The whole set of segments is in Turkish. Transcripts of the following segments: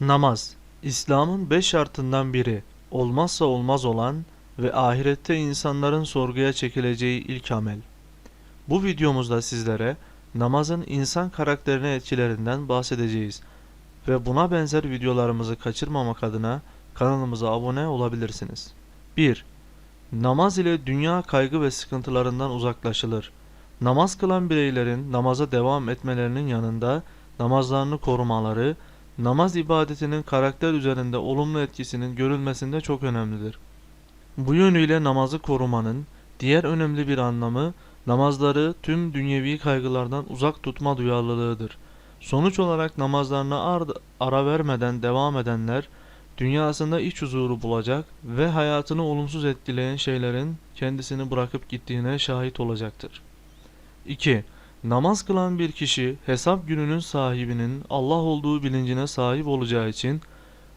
Namaz, İslam'ın beş şartından biri, olmazsa olmaz olan ve ahirette insanların sorguya çekileceği ilk amel. Bu videomuzda sizlere namazın insan karakterine etkilerinden bahsedeceğiz ve buna benzer videolarımızı kaçırmamak adına kanalımıza abone olabilirsiniz. 1. Namaz ile dünya kaygı ve sıkıntılarından uzaklaşılır. Namaz kılan bireylerin namaza devam etmelerinin yanında namazlarını korumaları, namaz ibadetinin karakter üzerinde olumlu etkisinin görülmesinde çok önemlidir. Bu yönüyle namazı korumanın diğer önemli bir anlamı namazları tüm dünyevi kaygılardan uzak tutma duyarlılığıdır. Sonuç olarak namazlarına ar- ara vermeden devam edenler dünyasında iç huzuru bulacak ve hayatını olumsuz etkileyen şeylerin kendisini bırakıp gittiğine şahit olacaktır. 2. Namaz kılan bir kişi hesap gününün sahibinin Allah olduğu bilincine sahip olacağı için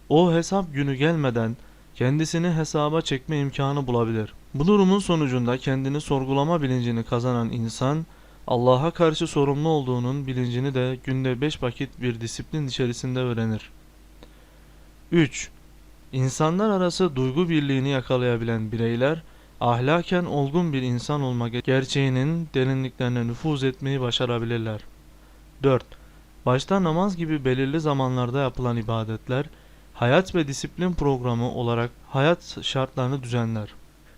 o hesap günü gelmeden kendisini hesaba çekme imkanı bulabilir. Bu durumun sonucunda kendini sorgulama bilincini kazanan insan Allah'a karşı sorumlu olduğunun bilincini de günde 5 vakit bir disiplin içerisinde öğrenir. 3. İnsanlar arası duygu birliğini yakalayabilen bireyler ahlaken olgun bir insan olma ge- gerçeğinin derinliklerine nüfuz etmeyi başarabilirler. 4. Başta namaz gibi belirli zamanlarda yapılan ibadetler, hayat ve disiplin programı olarak hayat şartlarını düzenler.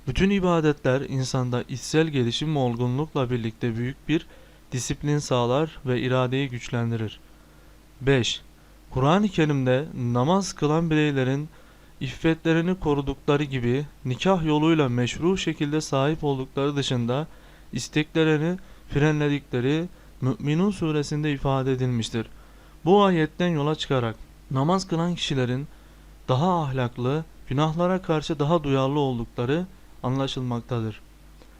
Bütün ibadetler insanda içsel gelişim ve olgunlukla birlikte büyük bir disiplin sağlar ve iradeyi güçlendirir. 5. Kur'an-ı Kerim'de namaz kılan bireylerin İffetlerini korudukları gibi nikah yoluyla meşru şekilde sahip oldukları dışında isteklerini frenledikleri Mü'minun suresinde ifade edilmiştir. Bu ayetten yola çıkarak namaz kılan kişilerin daha ahlaklı, günahlara karşı daha duyarlı oldukları anlaşılmaktadır.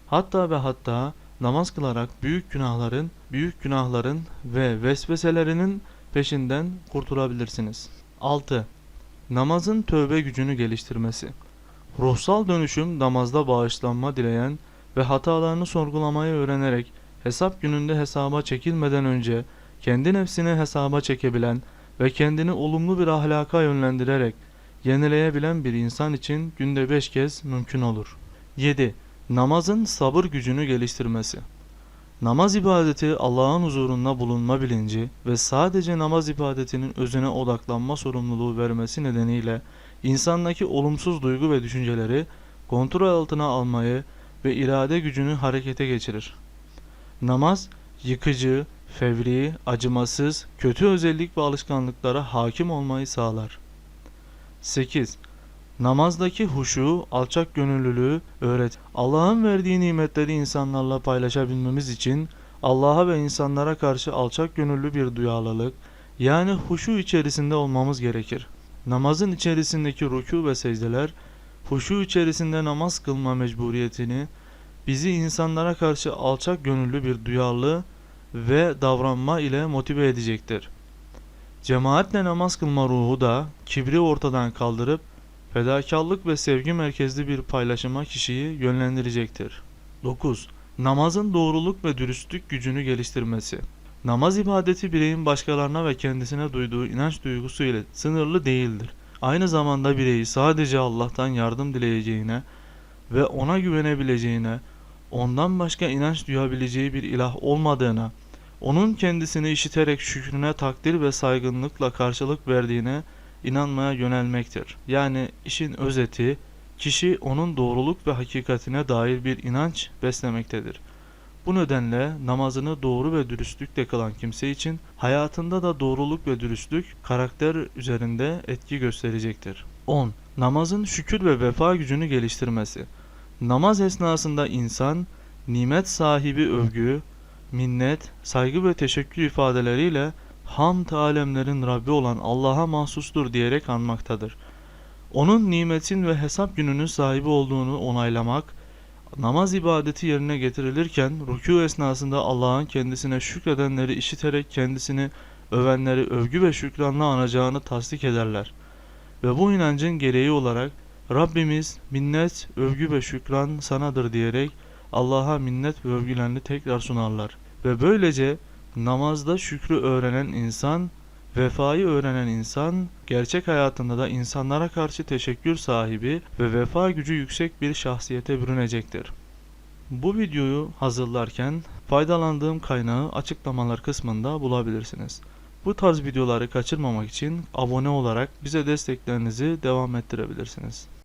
Hatta ve hatta namaz kılarak büyük günahların, büyük günahların ve vesveselerinin peşinden kurtulabilirsiniz. 6. Namazın tövbe gücünü geliştirmesi. Ruhsal dönüşüm namazda bağışlanma dileyen ve hatalarını sorgulamayı öğrenerek hesap gününde hesaba çekilmeden önce kendi nefsini hesaba çekebilen ve kendini olumlu bir ahlaka yönlendirerek yenileyebilen bir insan için günde 5 kez mümkün olur. 7. Namazın sabır gücünü geliştirmesi. Namaz ibadeti Allah'ın huzurunda bulunma bilinci ve sadece namaz ibadetinin özüne odaklanma sorumluluğu vermesi nedeniyle insandaki olumsuz duygu ve düşünceleri kontrol altına almayı ve irade gücünü harekete geçirir. Namaz yıkıcı, fevri, acımasız, kötü özellik ve alışkanlıklara hakim olmayı sağlar. 8. Namazdaki huşu, alçak gönüllülüğü öğret. Allah'ın verdiği nimetleri insanlarla paylaşabilmemiz için Allah'a ve insanlara karşı alçak gönüllü bir duyarlılık, yani huşu içerisinde olmamız gerekir. Namazın içerisindeki rükû ve secdeler, huşu içerisinde namaz kılma mecburiyetini, bizi insanlara karşı alçak gönüllü bir duyarlı ve davranma ile motive edecektir. Cemaatle namaz kılma ruhu da kibri ortadan kaldırıp Fedakarlık ve sevgi merkezli bir paylaşıma kişiyi yönlendirecektir. 9. Namazın doğruluk ve dürüstlük gücünü geliştirmesi. Namaz ibadeti bireyin başkalarına ve kendisine duyduğu inanç duygusu ile sınırlı değildir. Aynı zamanda bireyi sadece Allah'tan yardım dileyeceğine ve ona güvenebileceğine, ondan başka inanç duyabileceği bir ilah olmadığına, onun kendisini işiterek şükrüne takdir ve saygınlıkla karşılık verdiğine inanmaya yönelmektir. Yani işin özeti kişi onun doğruluk ve hakikatine dair bir inanç beslemektedir. Bu nedenle namazını doğru ve dürüstlükle kılan kimse için hayatında da doğruluk ve dürüstlük karakter üzerinde etki gösterecektir. 10. Namazın şükür ve vefa gücünü geliştirmesi. Namaz esnasında insan nimet sahibi övgü, minnet, saygı ve teşekkür ifadeleriyle hamd alemlerin Rabbi olan Allah'a mahsustur diyerek anmaktadır. Onun nimetin ve hesap gününün sahibi olduğunu onaylamak, namaz ibadeti yerine getirilirken rükû esnasında Allah'ın kendisine şükredenleri işiterek kendisini övenleri övgü ve şükranla anacağını tasdik ederler. Ve bu inancın gereği olarak Rabbimiz minnet, övgü ve şükran sanadır diyerek Allah'a minnet ve övgülerini tekrar sunarlar. Ve böylece Namazda şükrü öğrenen insan Vefayı öğrenen insan, gerçek hayatında da insanlara karşı teşekkür sahibi ve vefa gücü yüksek bir şahsiyete bürünecektir. Bu videoyu hazırlarken faydalandığım kaynağı açıklamalar kısmında bulabilirsiniz. Bu tarz videoları kaçırmamak için abone olarak bize desteklerinizi devam ettirebilirsiniz.